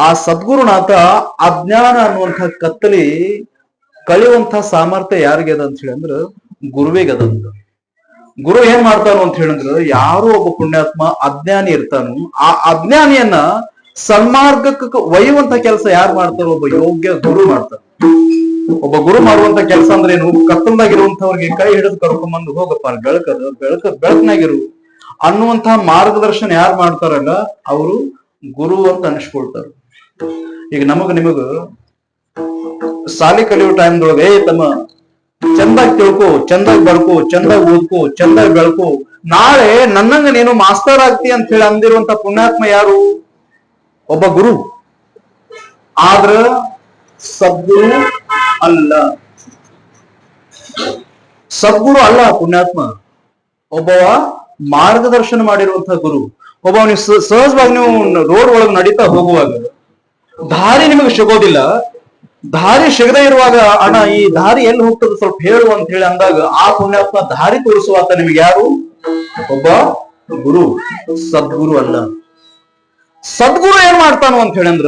ಆ ಸದ್ಗುರುನಾಥ ಅಜ್ಞಾನ ಅನ್ನುವಂಥ ಕತ್ತಲಿ ಕಳೆಯುವಂತ ಸಾಮರ್ಥ್ಯ ಯಾರಿಗೆ ಅದ ಅಂತ ಹೇಳಿ ಅಂದ್ರ ಗುರುವಿಗೆ ಅದ ಅಂತ. ಗುರು ಏನ್ ಮಾಡ್ತಾನು ಅಂತ ಹೇಳಿದ್ರ ಯಾರೋ ಒಬ್ಬ ಪುಣ್ಯಾತ್ಮ ಅಜ್ಞಾನಿ ಇರ್ತಾನು ಆ ಅಜ್ಞಾನಿಯನ್ನ ಸನ್ಮಾರ್ಗಕ್ಕೆ ಒಯ್ಯುವಂತ ಕೆಲಸ ಯಾರು ಮಾಡ್ತಾರೋ ಒಬ್ಬ ಯೋಗ್ಯ ಗುರು ಮಾಡ್ತಾರೆ ಒಬ್ಬ ಗುರು ಮಾಡುವಂತ ಕೆಲಸ ಅಂದ್ರೆ ಏನು? ಕತ್ತಲ್ದಾಗಿರುವಂತವ್ರಿಗೆ ಕೈ ಹಿಡಿದು ಕರ್ಕೊಂಡ್ಬಂದು ಹೋಗಪ್ಪ, ಬೆಳಕದ, ಬೆಳಕ, ಬೆಳಕನಾಗಿರು ಅನ್ನುವಂತಹ ಮಾರ್ಗದರ್ಶನ ಯಾರು ಮಾಡ್ತಾರಲ್ಲ, ಅವರು ಗುರು ಅಂತ ಅನಿಸ್ಕೊಳ್ತಾರ. ಈಗ ನಮಗ ನಿಮಗ ಸಾಲಿ ಕಲಿಯೋ ಟೈಮ್ದೊಳಗೆ ತಮ್ಮ, ಚಂದಾಗಿ ತಿಳ್ಕೊ, ಚಂದಾಗಿ ಬರ್ಕೋ ಚಂದಾಗಿ ಓದ್ಕೋ, ಚಂದಾಗಿ ಬೆಳ್ಕೊ, ನಾಳೆ ನನ್ನಂಗ ನೀನು ಮಾಸ್ತರ್ ಆಗ್ತಿ ಅಂತ ಹೇಳಿ ಅಂದಿರುವಂತ ಪುಣ್ಯಾತ್ಮ ಯಾರು? ಒಬ್ಬ ಗುರು. ಆದ್ರ ಸದ್ಗುರು ಅಲ್ಲ. ಸದ್ಗುರು ಅಲ್ಲ ಪುಣ್ಯಾತ್ಮ. ಒಬ್ಬವ ಮಾರ್ಗದರ್ಶನ ಮಾಡಿರುವಂತಹ ಗುರು. ಒಬ್ಬ ನೀವು ಸಹಜವಾಗಿ ನೀವು ರೋಡ್ ಒಳಗೆ ನಡೀತಾ ಹೋಗುವಾಗ ದಾರಿ ನಿಮಗೆ ಸಿಗೋದಿಲ್ಲ. ದಾರಿ ಸಿಗದೇ ಇರುವಾಗ ಅಣ್ಣ, ಈ ದಾರಿ ಎಲ್ಲಿ ಹೋಗ್ತದೆ ಸ್ವಲ್ಪ ಹೇಳು ಅಂತ ಹೇಳಿ ಅಂದಾಗ ಆ ಪುಣ್ಯಾತ್ಮ ದಾರಿ ತೋರಿಸುವಾತ ನಿಮಗೆ ಯಾರು? ಒಬ್ಬ ಗುರು, ಸದ್ಗುರು ಅಲ್ಲ ಸದ್ಗುರು ಏನ್ ಮಾಡ್ತಾನು ಅಂತ ಹೇಳಂದ್ರ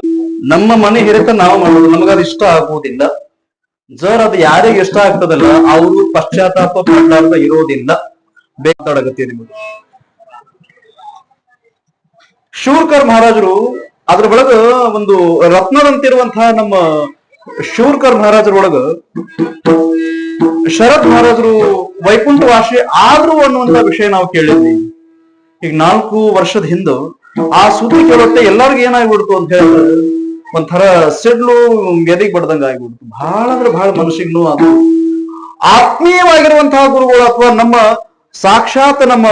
ನಮ್ಮ ಮನೆ ಹಿರಿತ ನಾವು ಮಾಡೋದು ನಮಗದು ಇಷ್ಟ ಆಗುವುದಿಲ್ಲ. ಜರ್ ಅದು ಯಾರಿಗೆ ಇಷ್ಟ ಆಗ್ತದಲ್ಲ, ಅವರು ಪಶ್ಚಾತ್ತಾಪ ಪಡ್ಲಾರ್ದ ಇರೋದಿಲ್ಲ. ಬೇಕಾಡಗತ್ತೆ ನಿಮಗೆ. ಶೂರ್ಕರ್ ಮಹಾರಾಜರು ಅದ್ರ ಒಳಗ ಒಂದು ರತ್ನದಂತಿರುವಂತಹ ನಮ್ಮ ಶಿವರ್ಕರ್ ಮಹಾರಾಜರ ಒಳಗ ಶರತ್ ಮಹಾರಾಜರು ವೈಕುಂಠ ವಾಸಿ ಆದ್ರು ಅನ್ನುವಂತ ವಿಷಯ ನಾವು ಕೇಳಿದ್ವಿ. ಈಗ ನಾಲ್ಕು ವರ್ಷದ ಹಿಂದೆ ಆ ಸುದ್ದಿ ಕೇಳುತ್ತೆ ಎಲ್ಲರಿಗೂ ಏನಾಗ್ಬಿಡ್ತು ಅಂತ ಹೇಳಿದ್ರೆ ಒಂಥರ ಸಿಡ್ಲು ಗೆದಿಗ್ ಬಡ್ದಂಗ ಆಗ್ಬಿಡ್ತು. ಬಹಳ ಅಂದ್ರೆ ಬಹಳ ಮನುಷ್ಯಗ್ನು ಆತ್ಮೀಯವಾಗಿರುವಂತಹ ಗುರುಗಳು ಅಥವಾ ನಮ್ಮ ಸಾಕ್ಷಾತ್ ನಮ್ಮ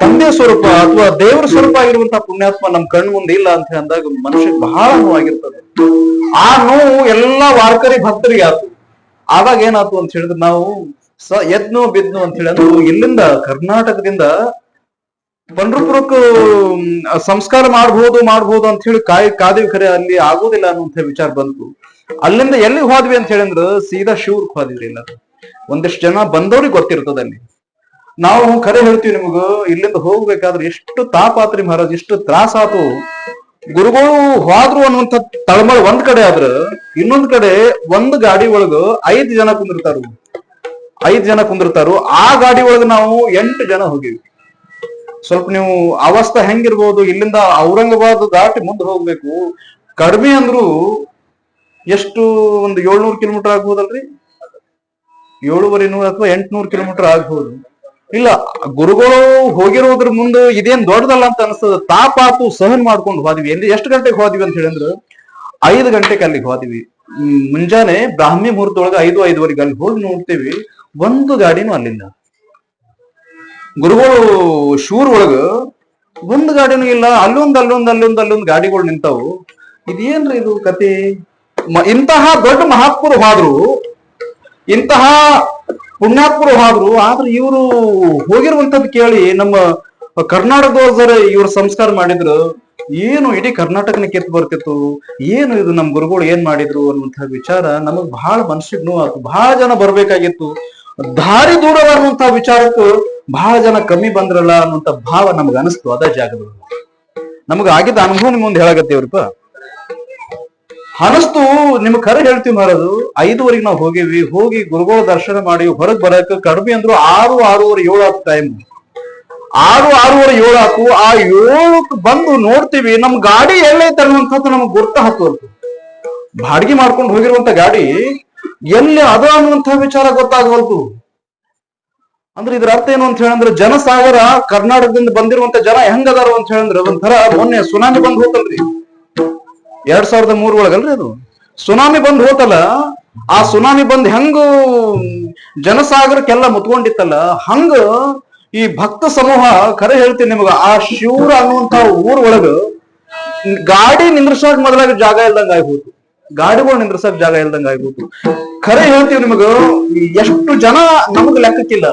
ತಂದೆ ಸ್ವರೂಪ ಅಥವಾ ದೇವರ ಸ್ವರೂಪ ಆಗಿರುವಂತಹ ಪುಣ್ಯಾತ್ಮ ನಮ್ ಕಣ್ ಮುಂದೆ ಇಲ್ಲ ಅಂತ ಅಂದಾಗ ಮನುಷ್ಯ ಬಹಳ ನೋವಾಗಿರ್ತದೆ. ಆ ನೋವು ಎಲ್ಲಾ ವಾರ್ಕರಿ ಭಕ್ತರಿಗೆ ಆತು. ಆವಾಗ ಏನಾತು ಅಂತ ಹೇಳಿದ್ರೆ ನಾವು ಸ ಎದ್ನು ಬಿದ್ನು ಅಂತ ಹೇಳಿ ಅಂದ್ರೆ ಇಲ್ಲಿಂದ ಕರ್ನಾಟಕದಿಂದ ಪಂಡ್ರಪುರಕ್ಕೆ ಸಂಸ್ಕಾರ ಮಾಡ್ಬೋದು ಮಾಡ್ಬೋದು ಅಂತ ಹೇಳಿ ಕಾಯಿ ಕಾದಿವಿ ಖರೆ ಅಲ್ಲಿ ಆಗೋದಿಲ್ಲ ಅನ್ನುವಂಥ ವಿಚಾರ ಬಂತು. ಅಲ್ಲಿಂದ ಎಲ್ಲಿ ಹೋದ್ವಿ ಅಂತ ಹೇಳಿದ್ರ ಸೀದಾ ಶಿವರ್ಕ್ ಹೋದಿವ್ರಿ ಇಲ್ಲ ಒಂದಿಷ್ಟು ಜನ ಬಂದವ್ರಿಗೆ ಗೊತ್ತಿರ್ತದ ಅಲ್ಲಿ. ನಾವು ಕರೆ ಹೇಳ್ತೀವಿ ನಿಮಗ, ಇಲ್ಲಿಂದ ಹೋಗ್ಬೇಕಾದ್ರೆ ಎಷ್ಟು ತಾಪಾತ್ರಿ ಮಹಾರಾಜ್, ಎಷ್ಟು ತ್ರಾಸ ಆತು. ಗುರುಗಳು ಹೋದ್ರು ಅನ್ನುವಂತ ತಳಮಳ ಒಂದ್ ಕಡೆ ಆದ್ರ, ಇನ್ನೊಂದ್ ಕಡೆ ಒಂದ್ ಗಾಡಿ ಒಳಗ ಐದ್ ಜನ ಕುಂದಿರ್ತಾರು. ಐದ್ ಜನ ಕುಂದಿರ್ತಾರು. ಆ ಗಾಡಿ ಒಳಗ ನಾವು ಎಂಟು ಜನ ಹೋಗಿವಿ. ಸ್ವಲ್ಪ ನೀವು ಅವಸ್ಥೆ ಹೆಂಗಿರ್ಬೋದು, ಇಲ್ಲಿಂದ ಔರಂಗಾಬಾದ್ ದಾಟಿ ಮುಂದೆ ಹೋಗ್ಬೇಕು. ಕಡಿಮೆ ಅಂದ್ರು ಎಷ್ಟು ಒಂದು ಏಳ್ನೂರು ಕಿಲೋಮೀಟರ್ ಆಗ್ಬೋದಲ್ರಿ? ಏಳುವರೆ ನೂರು ಅಥವಾ ಎಂಟ್ನೂರು ಕಿಲೋಮೀಟರ್ ಆಗ್ಬೋದು. ಇಲ್ಲ, ಗುರುಗಳು ಹೋಗಿರೋದ್ರ ಮುಂದೆ ಇದೇನ್ ದೊಡ್ಡದಲ್ಲ ಅಂತ ಅನಿಸ್ತದ. ತಾಪಾಪು ಸಹನ್ ಮಾಡ್ಕೊಂಡು ಹೋದಿವಿ. ಎಲ್ಲಿ ಎಷ್ಟು ಗಂಟೆಗೆ ಹೋದಿವಿ ಅಂತ ಹೇಳಿದ್ರು, ಐದು ಗಂಟೆಗೆ ಅಲ್ಲಿಗೆ ಹೋದಿವಿ. ಮುಂಜಾನೆ ಬ್ರಾಹ್ಮಿ ಮುಹೂರ್ತದೊಳಗೆ ಐದು, ಐದುವರೆಗೆ ಅಲ್ಲಿ ಹೋಗಿ ನೋಡ್ತೇವಿ. ಒಂದು ಗಾಡಿನೂ ಅಲ್ಲಿಂದ ಗುರುಗಳು ಶೂರ್ ಒಳಗ ಒಂದು ಗಾಡಿನೂ ಇಲ್ಲ. ಅಲ್ಲೊಂದ್ ಅಲ್ಲೊಂದ್ ಅಲ್ಲೊಂದ್ ಅಲ್ಲೊಂದ್ ಗಾಡಿಗಳು ನಿಂತಾವು. ಇದೇನ್ರಿ ಇದು ಕತೆ ಇಂತಹ ದೊಡ್ಡ ಮಹಾತ್ಮರು ಹೋದ್ರು. ಇಂತಹ ಪುಣ್ಯಾತ್ಮರು ಆದ್ರು, ಆದ್ರೆ ಇವರು ಹೋಗಿರುವಂತದ್ದು ಕೇಳಿ ನಮ್ಮ ಕರ್ನಾಟಕದವ್ರ ಇವ್ರ ಸಂಸ್ಕಾರ ಮಾಡಿದ್ರು. ಏನು ಇಡೀ ಕರ್ನಾಟಕನ ಕೆತ್ತು ಬರ್ತಿತ್ತು. ಏನು ಇದು ನಮ್ ಗುರುಗಳು ಏನ್ ಮಾಡಿದ್ರು ಅನ್ನುವಂತ ವಿಚಾರ ನಮಗ್ ಬಹಳ ಮನಸ್ಸಿಗೆ ನೋವು ಬಹಳ ಜನ ಬರ್ಬೇಕಾಗಿತ್ತು. ದಾರಿ ದೂರ ವಿಚಾರಕ್ಕೂ ಬಹಳ ಜನ ಕಮ್ಮಿ ಬಂದ್ರಲ್ಲ ಅನ್ನುವಂತ ಭಾವ ನಮ್ಗೆ ಅನಿಸ್ತು. ಅದ ಜಾಗದಲ್ಲಿ. ನಮಗ ಆಗಿದ್ದ ಅನುಭವ ನಿಮ್ ಮುಂದೆ ಹೇಳಾಗತ್ತೇವ್ರಿಪ್ಪ ಅನಸ್ತು ನಿಮ್ ಕರೆ ಹೇಳ್ತೀವಿ ಮಹಾರಾಜು ಐದುವರೆಗೆ ನಾವು ಹೋಗಿವಿ, ಹೋಗಿ ಗುರುಗಳ ದರ್ಶನ ಮಾಡಿ ಹೊರಗ್ ಬರಕ್ ಕಡಿಮೆ ಅಂದ್ರು ಆರು, ಆರೂವರೆ ಏಳು ಆತು ಟೈಮ್ ಆರು, ಆರೂವರೆ ಏಳು ಹಾಕು ಆ ಏಳಕ್ ಬಂದು ನೋಡ್ತೀವಿ, ನಮ್ ಗಾಡಿ ಎಲ್ಲೈತೆ ಅನ್ನುವಂಥದ್ದು ನಮ್ಗೆ ಗುರ್ತ ಹತ್ತುವಂತು ಬಾಡಿಗೆ ಮಾಡ್ಕೊಂಡು ಹೋಗಿರುವಂತ ಗಾಡಿ ಎಲ್ಲಿ ಅದ ಅನ್ನುವಂಥ ವಿಚಾರ ಗೊತ್ತಾಗವಲ್ತು ಅಂದ್ರೆ ಇದ್ರ ಅರ್ಥ ಏನು ಅಂತ ಹೇಳಂದ್ರೆ, ಜನಸಾಗರ ಕರ್ನಾಟಕದಿಂದ ಬಂದಿರುವಂತ ಜನ ಹೆಂಗದಾರು ಅಂತ ಹೇಳಂದ್ರೆ, ಒಂಥರ ಮೊನ್ನೆ ಸುನಾಮಿ ಬಂದ್ ಹೋತಲ್ರಿ ಎರಡ್ ಸಾವಿರದ ಮೂರ್ ಒಳಗಲ್ರಿ ಅದು? ಸುನಾಮಿ ಬಂದ್ ಹೋತಲ್ಲ, ಆ ಸುನಾಮಿ ಬಂದ್ ಹೆಂಗ ಜನಸಾಗರಕ್ಕೆಲ್ಲ ಮುತ್ಕೊಂಡಿತ್ತಲ್ಲ, ಹಂಗ ಈ ಭಕ್ತ ಸಮೂಹ ಕರೆ ಹೇಳ್ತೀನಿ ನಿಮಗ, ಆ ಶಿವರ ಅನ್ನುವಂತ ಊರ್ ಒಳಗ ಗಾಡಿ ನಿಂದ್ರಸಾಕ್ ಮೊದಲಾಗ ಜಾಗ ಇಲ್ದಂಗ ಆಗ್ಬೋದು ಗಾಡಿಗಳು ನಿಂದ್ರಸಾಕ್ ಜಾಗ ಇಲ್ದಂಗ ಆಗ್ಬೋದು ಖರೆ ಹೇಳ್ತೀವಿ ನಿಮಗ ಎಷ್ಟು ಜನ ನಮಗ್ ಲೆಕ್ಕಕ್ಕಿಲ್ಲ.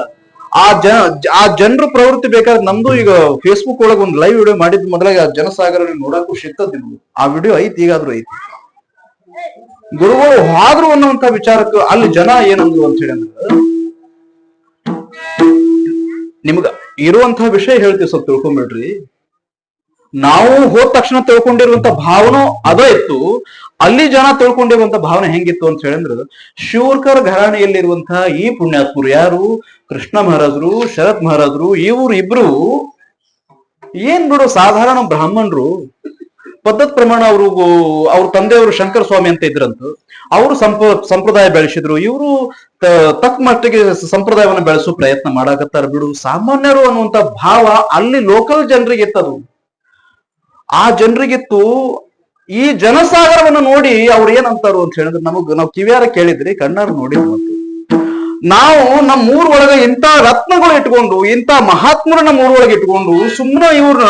ಆ ಜನ, ಆ ಜನರ ಪ್ರವೃತ್ತಿ ಬೇಕಾದ್ರೆ ನಮ್ದು ಈಗ ಫೇಸ್ಬುಕ್ ಒಳಗ ಒಂದು ಲೈವ್ ವಿಡಿಯೋ ಮಾಡಿದ್ ಮೊದಲಾಗ ಆ ಜನಸಾಗರ ನೋಡಕ್ಕೂ ಸಿಗ್ತದ ನಿಮ್ಗೆ ಆ ವಿಡಿಯೋ ಐತಿ, ಈಗಾದ್ರೂ ಐತಿ. ಗುರುಗಳು ಹಾದ್ರು ಅನ್ನುವಂತ ವಿಚಾರಕ್ಕೆ ಅಲ್ಲಿ ಜನ ಏನಂದ್ರು ಅಂತ ಹೇಳಿ ಅಂದ್ರೆ, ನಿಮ್ಗ ಇರುವಂತಹ ವಿಷಯ ಹೇಳ್ತೀವಿ ಸ್ವಲ್ಪ ತಿಳ್ಕೊಂಬಿಡ್ರಿ. ನಾವು ಹೋದ ತಕ್ಷಣ ತಿಳ್ಕೊಂಡಿರುವಂತ ಭಾವನೋ ಅದ ಇತ್ತು. ಅಲ್ಲಿ ಜನ ತೊಳ್ಕೊಂಡಿರುವಂತ ಭಾವನೆ ಹೆಂಗಿತ್ತು ಅಂತ ಹೇಳಿದ್ರೆ, ಶಿವರ್ಕರ್ ಘರಾಣೆಯಲ್ಲಿರುವಂತಹ ಈ ಪುಣ್ಯಾತ್ಮರು ಯಾರು? ಕೃಷ್ಣ ಮಹಾರಾಜರು, ಶರತ್ ಮಹಾರಾಜರು, ಇವರು ಇಬ್ರು ಏನ್ ಬಿಡು ಸಾಧಾರಣ ಬ್ರಾಹ್ಮಣರು, ಪದ್ಧತ್ ಪ್ರಮಾಣ ಅವರು, ಅವ್ರ ತಂದೆಯವರು ಶಂಕರ ಸ್ವಾಮಿ ಅಂತ ಇದ್ರಂತ, ಅವರು ಸಂಪ ಸಂಪ್ರದಾಯ ಬೆಳೆಸಿದ್ರು, ಇವರು ತಕ್ಕ ಮಟ್ಟಿಗೆ ಸಂಪ್ರದಾಯವನ್ನ ಬೆಳೆಸೋ ಪ್ರಯತ್ನ ಮಾಡಾಕತ್ತಾರ ಬಿಡು. ಸಾಮಾನ್ಯರು ಅನ್ನುವಂತ ಭಾವ ಅಲ್ಲಿ ಲೋಕಲ್ ಜನರಿಗೆ ಇತ್ತದು. ಆ ಜನರಿಗಿತ್ತು ಈ ಜನಸಾಗರವನ್ನು ನೋಡಿ ಅವ್ರು ಏನಂತಾರು ಅಂತ ಹೇಳಿದ್ರೆ ನಮಗ್ ನಾವು ಕಿವಿಯಾರ ಕೇಳಿದ್ರಿ, ಕಣ್ಣಾರ ನೋಡಿದ್ವಿ ನಾವು ನಮ್ಮ ಊರ್ ಒಳಗೆ ಇಂಥ ರತ್ನಗಳು ಇಟ್ಕೊಂಡು, ಇಂಥ ಮಹಾತ್ಮರು ನಮ್ಮ ಊರ್ ಒಳಗೆ ಇಟ್ಕೊಂಡು ಸುಮ್ಮನೆ ಇವ್ರನ್ನ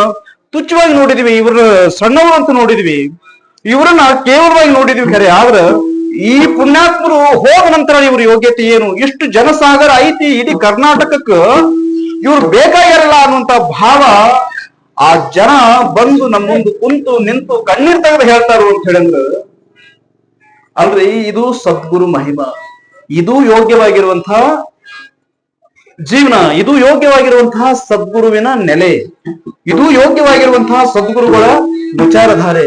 ತುಚ್ಛವಾಗಿ ನೋಡಿದ್ವಿ ಇವ್ರ ಸಣ್ಣವರು ಅಂತ ನೋಡಿದ್ವಿ, ಇವ್ರನ್ನ ಕೇವಲವಾಗಿ ನೋಡಿದ್ವಿ ಖರೆ, ಆದ್ರ ಈ ಪುಣ್ಯಾತ್ಮರು ಹೋದ ನಂತರ ಇವ್ರ ಯೋಗ್ಯತೆ ಏನು? ಇಷ್ಟು ಜನಸಾಗರ ಐತಿ, ಇಡೀ ಕರ್ನಾಟಕಕ್ಕ ಇವ್ರು ಬೇಕಾಗಿರಲ್ಲ ಅನ್ನುವಂತ ಭಾವ ಆ ಜನ ಬಂದು ನಮ್ಮ ಮುಂದೆ ಕುಂತು ನಿಂತು ಕಣ್ಣೀರ್ ತೆಗೆದು ಹೇಳ್ತಾರು ಅಂತ ಹೇಳಿದ್ರ, ಅಲ್ರಿ, ಇದು ಸದ್ಗುರು ಮಹಿಮಾ. ಇದು ಯೋಗ್ಯವಾಗಿರುವಂತಹ ಜೀವನ, ಇದು ಯೋಗ್ಯವಾಗಿರುವಂತಹ ಸದ್ಗುರುವಿನ ನೆಲೆ. ಇದು ಯೋಗ್ಯವಾಗಿರುವಂತಹ ಸದ್ಗುರುಗಳ ವಿಚಾರಧಾರೆ.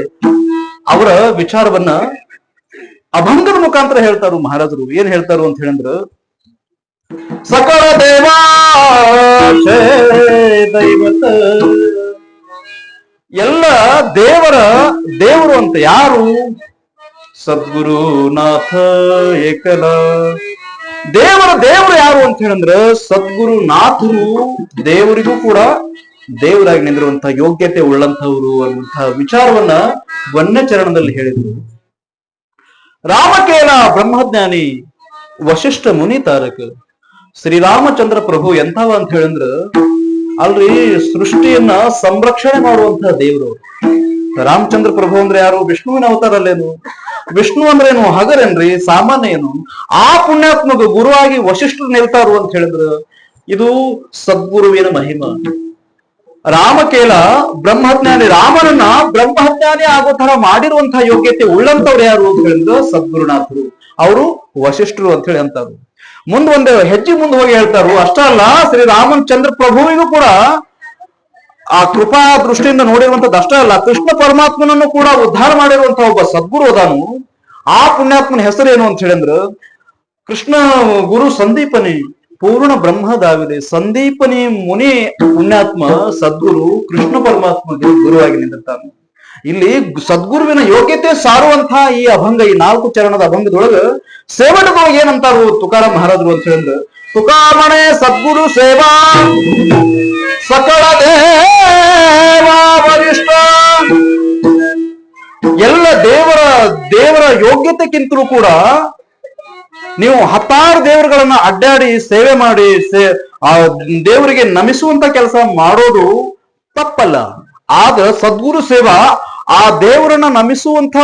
ಅವರ ವಿಚಾರವನ್ನ ಅಭಂಗದ ಮುಖಾಂತರ ಹೇಳ್ತಾರು ಮಹಾರಾಜರು, ಏನ್ ಹೇಳ್ತಾರು ಅಂತ ಹೇಳಂದ್ರ, ಸಕಲ ದೇವಾ ದೈವತ. ಎಲ್ಲ ದೇವರ ದೇವರು ಅಂತ ಯಾರು? ಸದ್ಗುರುನಾಥ ಏಕಲ ದೇವರ ದೇವರು ಯಾರು ಅಂತ ಹೇಳಿದ್ರೆ ಸದ್ಗುರು ನಾಥರು ದೇವರಿಗೂ ಕೂಡ ದೇವರಾಗಿ ನಿಂದಿರುವಂತಹ ಯೋಗ್ಯತೆ ಉಳ್ಳಂತವರು ಅನ್ನುವಂತಹ ವಿಚಾರವನ್ನ ವನ್ಯಚರಣದಲ್ಲಿ ಹೇಳಿದ್ರು. ರಾಮಕೇಲ ಬ್ರಹ್ಮಜ್ಞಾನಿ ವಶಿಷ್ಠ ಮುನಿ ತಾರಕ. ಶ್ರೀರಾಮಚಂದ್ರ ಪ್ರಭು ಎಂಥವ ಅಂತ ಹೇಳಿದ್ರ ಅಲ್ರಿ, ಸೃಷ್ಟಿಯನ್ನ ಸಂರಕ್ಷಣೆ ಮಾಡುವಂತಹ ದೇವರು. ರಾಮಚಂದ್ರ ಪ್ರಭು ಅಂದ್ರೆ ಯಾರು? ವಿಷ್ಣುವಿನ ಅವತಾರಲ್ಲೇನು? ವಿಷ್ಣು ಅಂದ್ರೆ ಏನು ಹಗರೇನ್ರಿ? ಸಾಮಾನ್ಯ ಏನು? ಆ ಪುಣ್ಯಾತ್ಮಕ ಗುರುವಾಗಿ ವಶಿಷ್ಠರು ನಿಲ್ತಾರು ಅಂತ ಹೇಳಿದ್ರು. ಇದು ಸದ್ಗುರುವಿನ ಮಹಿಮ. ರಾಮಕೇಲ ಬ್ರಹ್ಮಜ್ಞಾನಿ, ರಾಮನನ್ನ ಬ್ರಹ್ಮಜ್ಞಾನಿ ಆಗೋ ತರ ಮಾಡಿರುವಂತಹ ಯೋಗ್ಯತೆ ಉಳ್ಳಂತವ್ರು ಯಾರು ಅಂತ ಹೇಳಿದ್ರು ಸದ್ಗುರುನಾಥರು. ಅವರು ವಶಿಷ್ಠರು ಅಂತ ಹೇಳಿ ಅಂತಾರು ಮುಂದ್ ಒಂದು ಹೆಜ್ಜೆ ಮುಂದೆ ಹೋಗಿ ಹೇಳ್ತಾರು. ಅಷ್ಟೇ ಅಲ್ಲ, ಶ್ರೀ ರಾಮಚಂದ್ರ ಪ್ರಭುವಿಗೂ ಕೂಡ ಆ ಕೃಪಾ ದೃಷ್ಟಿಯಿಂದ ನೋಡಿರುವಂತದ್ದು ಅಷ್ಟೇ ಅಲ್ಲ, ಕೃಷ್ಣ ಪರಮಾತ್ಮನನ್ನು ಕೂಡ ಉದ್ಧಾರ ಮಾಡಿರುವಂತಹ ಒಬ್ಬ ಸದ್ಗುರು ಅದಾನು. ಆ ಪುಣ್ಯಾತ್ಮನ ಹೆಸರು ಏನು ಅಂತ ಹೇಳಿದ್ರ, ಕೃಷ್ಣ ಗುರು ಸಂದೀಪನಿ, ಪೂರ್ಣ ಬ್ರಹ್ಮದಾವಿದೆ ಸಂದೀಪನಿ ಮುನಿ ಪುಣ್ಯಾತ್ಮ ಸದ್ಗುರು ಕೃಷ್ಣ ಪರಮಾತ್ಮಗೆ ಗುರುವಾಗಿ ನಿಂತಿರ್ತಾನೆ. ಇಲ್ಲಿ ಸದ್ಗುರುವಿನ ಯೋಗ್ಯತೆ ಸಾರುವಂತಹ ಈ ಅಭಂಗ, ಈ ನಾಲ್ಕು ಚರಣದ ಅಭಂಗದೊಳಗ ಸೇವಕರು ಏನಂತಾರು ತುಕಾರಾಮ್ ಮಹಾರಾಜರು ಅಂತ ಹೇಳಿದ್ರು. ತುಕಾಮಣೆ ಸದ್ಗುರು ಸೇವಾ, ಸಕಲ ದೇವಾ ವರಿಷ್ಠ. ಎಲ್ಲ ದೇವರ ದೇವರ ಯೋಗ್ಯತೆಗಿಂತಲೂ ಕೂಡ ನೀವು ಹತ್ತಾರು ದೇವರುಗಳನ್ನ ಅಡ್ಡಾಡಿ, ಸೇವೆ ಮಾಡಿ, ಸೇ, ಆ ದೇವರಿಗೆ ನಮಿಸುವಂತ ಕೆಲಸ ಮಾಡೋದು ತಪ್ಪಲ್ಲ. ಆದ್ರ ಸದ್ಗುರು ಸೇವಾ ಆ ದೇವರನ್ನ ನಮಿಸುವಂತ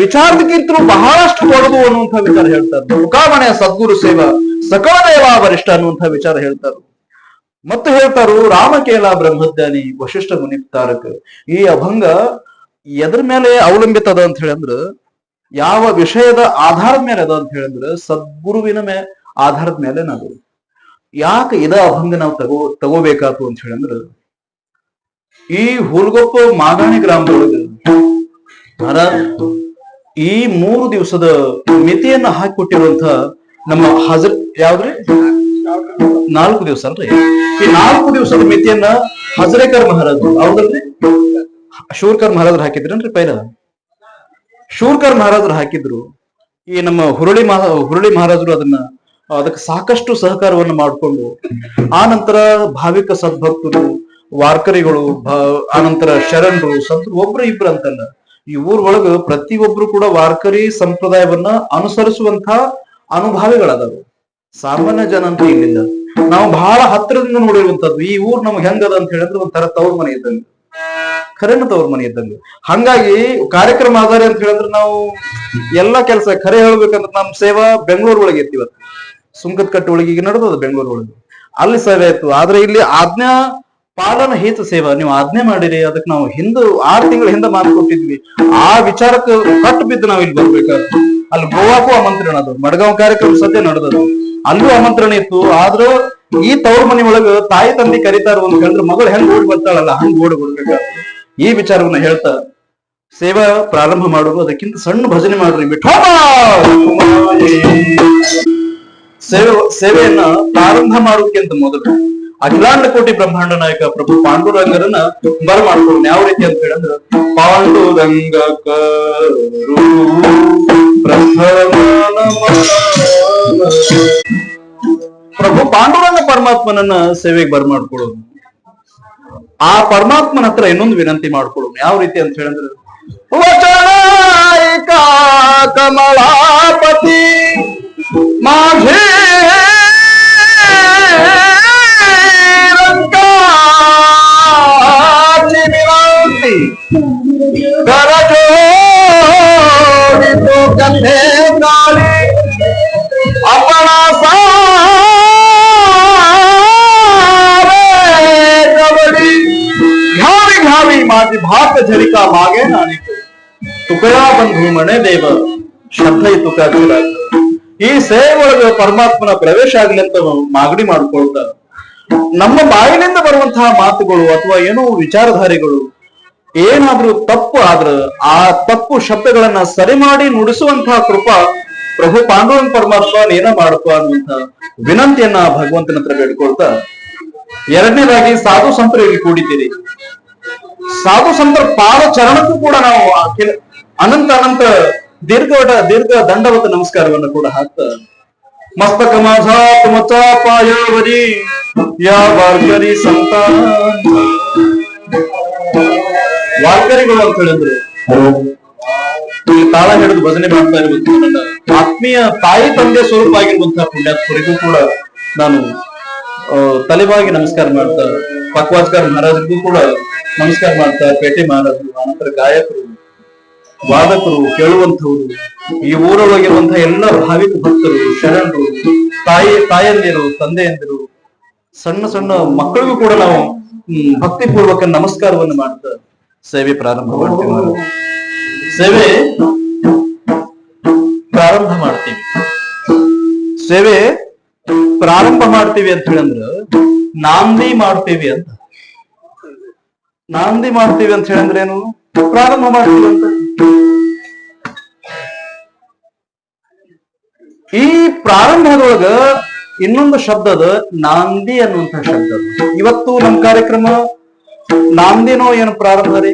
ವಿಚಾರದಕ್ಕಿಂತಲೂ ಬಹಳಷ್ಟು ದೊಡ್ಡದು ಅನ್ನುವಂಥ ವಿಚಾರ ಹೇಳ್ತಾರೆ. ಮುಖಾಮಣೆಯ ಸದ್ಗುರು ಸೇವ ಸಕಲ ದೇವಾ ವರಿಷ್ಠ ಅನ್ನುವಂಥ ವಿಚಾರ ಹೇಳ್ತಾರೆ. ಮತ್ತು ಹೇಳ್ತಾರು, ರಾಮಕೇಲ ಬ್ರಹ್ಮಜ್ಞಾನಿ ವಶಿಷ್ಠ ಮುನಿಪ್ತಾರಕ ಈ ಅಭಂಗ ಎದ್ರ ಮೇಲೆ ಅವಲಂಬಿತ ಅಂತ ಹೇಳಿದ್ರ, ಯಾವ ವಿಷಯದ ಆಧಾರದ ಮೇಲೆ ಅದ ಅಂತ ಹೇಳಿದ್ರ, ಸದ್ಗುರುವಿನ ಮೇ, ಆಧಾರದ ಮೇಲೆ ನಾವು ಯಾಕೆ ಇದ ಅಭಂಗ ನಾವು ತಗೋ, ತಗೋಬೇಕಾತು ಅಂತ ಹೇಳಿದ್ರ ಈ ಹುಲ್ಗೊಪ್ಪ ಮಾಗಾಣಿ ಗ್ರಾಮದೊಳಗೆ ಮಹಾರಾಜ್ ಈ ಮೂರು ದಿವಸದ ಮಿತಿಯನ್ನ ಹಾಕಿಕೊಟ್ಟಿರುವಂತ ನಮ್ಮ ಹಾಜರ್ ಯಾವ್ದ್ರಿ? ನಾಲ್ಕು ದಿವಸ ಅಲ್ರಿ. ಈ ನಾಲ್ಕು ದಿವಸದ ಮಿತಿಯನ್ನ ಹಜರೇಕರ್ ಮಹಾರಾಜ್ ಹೌದಲ್ರಿ ಶೂರ್ಕರ್ ಮಹಾರಾಜರು ಹಾಕಿದ್ರನ್ರಿ ಪೈಲ? ಶೂರ್ಕರ್ ಮಹಾರಾಜರು ಹಾಕಿದ್ರು. ಈ ನಮ್ಮ ಹುರುಳಿ ಮಹಾ, ಹುರುಳಿ ಮಹಾರಾಜರು ಅದನ್ನ, ಅದಕ್ಕೆ ಸಾಕಷ್ಟು ಸಹಕಾರವನ್ನು ಮಾಡಿಕೊಂಡು, ಆ ನಂತರ ಭಾವಿಕ ಸದ್ಭಕ್ತರು ವಾರ್ಕರಿಗಳು ಆನಂತರ ಶರಣರು, ಸಂತರು, ಒಬ್ರು ಇಬ್ರು ಅಂತಲ್ಲ. ಈ ಊರ್ ಒಳಗ ಪ್ರತಿಯೊಬ್ರು ಕೂಡ ವಾರ್ಕರಿ ಸಂಪ್ರದಾಯವನ್ನ ಅನುಸರಿಸುವಂತ ಅನುಭಾವಿಗಳದಾವು. ಸಾಮಾನ್ಯ ಜನ ಅಂತ ಇಲ್ಲಿಲ್ಲ ನಾವು ಬಹಳ ಹತ್ತಿರದಿಂದ ನೋಡಿರುವಂತದ್ದು ಈ ಊರ್ ನಮ್ಗೆ ಹೆಂಗದ ಅಂತ ಹೇಳಿದ್ರೆ ಒಂಥರ ತವ್ರ ಮನೆ ಇದ್ದಂಗೆ. ಖರೇನ ತವ್ರ ಮನೆ ಇದ್ದಂಗೆ. ಹಂಗಾಗಿ ಕಾರ್ಯಕ್ರಮ ಆಧಾರ ಅಂತ ಹೇಳಿದ್ರೆ ನಾವು ಎಲ್ಲಾ ಕೆಲಸ ಖರೆ ಹೇಳ್ಬೇಕಂದ್ರೆ ನಮ್ ಸೇವಾ ಬೆಂಗಳೂರು ಒಳಗೆ ಇತ್ತು ಇವತ್ತು. ಸುಂಕದ ಕಟ್ಟೆ ಒಳಗೆ ಈಗ ನಡೆದದ ಬೆಂಗಳೂರು ಒಳಗೆ. ಅಲ್ಲಿ ಸೇವೆ ಇತ್ತು ಆದ್ರೆ ಇಲ್ಲಿ ಆಜ್ಞಾ ಪಾಲನ ಹೇತು ಸೇವಾ? ನೀವು ಆಜ್ಞೆ ಮಾಡಿರಿ, ಅದಕ್ಕೆ ನಾವು ಹಿಂದೆ, ಆರು ತಿಂಗಳ ಹಿಂದೆ ಮಾತು ಕೊಟ್ಟಿದ್ವಿ ಆ ವಿಚಾರಕ್ಕೆ ಕಟ್ಟು ಬಿದ್ದು ನಾವು ಇಲ್ಲಿ ಬರ್ಬೇಕಾಗ್ತದೆ ಅಲ್ಲಿ ಗೋವಾಕ್ಕೂ ಆಮಂತ್ರಣ ಅದು. ಮಡ್ಗಾಂವ್ ಕಾರ್ಯಕ್ರಮ ಸದ್ಯ ನಡೆದದು ಅಲ್ಲೂ ಆಮಂತ್ರಣ ಇತ್ತು. ಆದ್ರೂ ಈ ತವ್ರ ಮನೆ ಒಳಗ ತಾಯಿ, ತಂದೆ ಕರಿತಾರ ಒಂದ್ ಕಂಡ್ರೆ ಮಗಳು ಹೆಂಗ್ ಓಡಿ ಬರ್ತಾಳಲ್ಲ, ಹಂಗ್ ಓಡಿ ಬರ್ಬೇಕಾಗ್ತದೆ ಈ ವಿಚಾರವನ್ನ ಹೇಳ್ತಾ ಸೇವಾ ಪ್ರಾರಂಭ ಮಾಡೋದು ಅದಕ್ಕಿಂತ ಸಣ್ಣ ಭಜನೆ ಮಾಡ್ರಿ. ವಿಠೋಮ ಸೇವೆ, ಸೇವೆಯನ್ನ ಪ್ರಾರಂಭ ಮಾಡೋದಕ್ಕಿಂತ ಮೊದಲು ಅಖಿಲಾಂಡ ಕೋಟಿ ಬ್ರಹ್ಮಾಂಡ ನಾಯಕ ಪ್ರಭು ಪಾಂಡುರಂಗರನ್ನ ಬರ ಮಾಡ್ಕೊಂಡು ಯಾವ ರೀತಿ ಅಂತ ಹೇಳಂದ್ರ, ಪಾಂಡುರಂಗ ಪ್ರಭು ಪಾಂಡುರಂಗ ಪರಮಾತ್ಮನನ್ನ ಸೇವೆಗೆ ಬರ ಮಾಡ್ಕೊಳ್ಳೋದು. ಆ ಪರಮಾತ್ಮನ ಹತ್ರ ಇನ್ನೊಂದು ವಿನಂತಿ ಮಾಡ್ಕೊಳ್ಳೋಣ ಯಾವ ರೀತಿ ಅಂತ ಹೇಳಂದ್ರ, ವಚನಾಯಿಕ ಕಮಲಾಪತಿ माझे विनंती कर जोडी तो कंधे काळी आपणा सारे कबडी घ्यावी घ्यावी माझी भात झरिका मागे नाणी तुकया बंधू म्हणे देव ಶ್ರದ್ಧೆ ತುಕ ಈ ಸೇವೆ ಒಳಗ ಪರಮಾತ್ಮನ ಪ್ರವೇಶ ಆಗ್ಲಿ ಅಂತ ಮಾಗಣಿ ಮಾಡ್ಕೊಳ್ತಾ ನಮ್ಮ ಬಾಯಿನಿಂದ ಬರುವಂತಹ ಮಾತುಗಳು ಅಥವಾ ಏನೋ ವಿಚಾರಧಾರೆಗಳು ಏನಾದ್ರೂ ತಪ್ಪು ಆದ್ರ ಆ ತಪ್ಪು ಶಬ್ದಗಳನ್ನ ಸರಿ ಮಾಡಿ ನುಡಿಸುವಂತಹ ಕೃಪಾ ಪ್ರಭು ಪಾಂಡುರಂಗ ಪರಮಾತ್ಮ ಏನ ಮಾಡಪ್ಪ ಅನ್ನುವಂತ ವಿನಂತಿಯನ್ನ ಭಗವಂತನ ಹತ್ರ ಬೇಡ್ಕೊಳ್ತಾ ಎರಡನೇದಾಗಿ ಸಾಧು ಸಂತರು ಇಲ್ಲಿ ಕೂಡಿದ್ದೀರಿ. ಸಾಧು ಸಂತರ ಪಾದ ಚರಣಕ್ಕೂ ಕೂಡ ನಾವು ಅನಂತ ಅನಂತ ದೀರ್ಘವಟ ದೀರ್ಘ ದಂಡವತ ನಮಸ್ಕಾರವನ್ನು ಕೂಡ ಹಾಕ್ತ ಮಸ್ತಕ ಯಾ ಸಂತಾನ. ವಾರ್ಕರಿಗಳು ಅಂತ ಹೇಳಿದ್ರು. ತಾಳ ಹಿಡಿದು ಭಜನೆ ಮಾಡ್ತಾ ಇರುವಂತ ನನ್ನ ಆತ್ಮೀಯ ತಾಯಿ ತಂದೆ ಸ್ವರೂಪ ಆಗಿರುವಂತಹ ಪುಣ್ಯಾತ್ಮರಿಗೂ ಕೂಡ ನಾನು ತಲೆಬಾಗಿ ನಮಸ್ಕಾರ ಮಾಡ್ತಾ ಪಕ್ವಾಜ್ಕರ್ ಮಹಾರಾಜರಿಗೂ ಕೂಡ ನಮಸ್ಕಾರ ಮಾಡ್ತಾ ಪೇಟೆ ಮಹಾರಾಜರು ಆನಂತರ ಗಾಯಕರು ವಾದಕರು ಕೇಳುವಂಥವ್ರು ಈ ಊರೊಳಗಿರುವಂತಹ ಎಲ್ಲ ಭಾವಿಕ ಭಕ್ತರು ಶರಣರು ತಾಯಿ ತಾಯಂದಿರು ತಂದೆಯಂದಿರು ಸಣ್ಣ ಸಣ್ಣ ಮಕ್ಕಳಿಗೂ ಕೂಡ ನಾವು ಹ್ಮ್, ಭಕ್ತಿಪೂರ್ವಕ ನಮಸ್ಕಾರವನ್ನು ಮಾಡ್ತಾ ಸೇವೆ ಪ್ರಾರಂಭ ಮಾಡ್ತೀವಿ ನಾವು. ಸೇವೆ ಪ್ರಾರಂಭ ಮಾಡ್ತೀವಿ. ಸೇವೆ ಪ್ರಾರಂಭ ಮಾಡ್ತೀವಿ ಅಂತ ಹೇಳಂದ್ರ ನಾಂದಿ ಮಾಡ್ತೀವಿ ಅಂತ. ನಾಂದಿ ಮಾಡ್ತೀವಿ ಅಂತ ಹೇಳಂದ್ರೆ ಏನು ಪ್ರಾರಂಭ ಮಾಡ್ತೀವಿ ಅಂತ. ಈ ಪ್ರಾರಂಭದೊಳಗ ಇನ್ನೊಂದು ಶಬ್ದದ ಅದ ನಾಂದಿ ಅನ್ನುವಂತ ಶಬ್ದ. ಇವತ್ತು ನಮ್ಮ ಕಾರ್ಯಕ್ರಮ ನಾಂದಿನೋ ಏನು ಪ್ರಾರಂಭ ರೀ?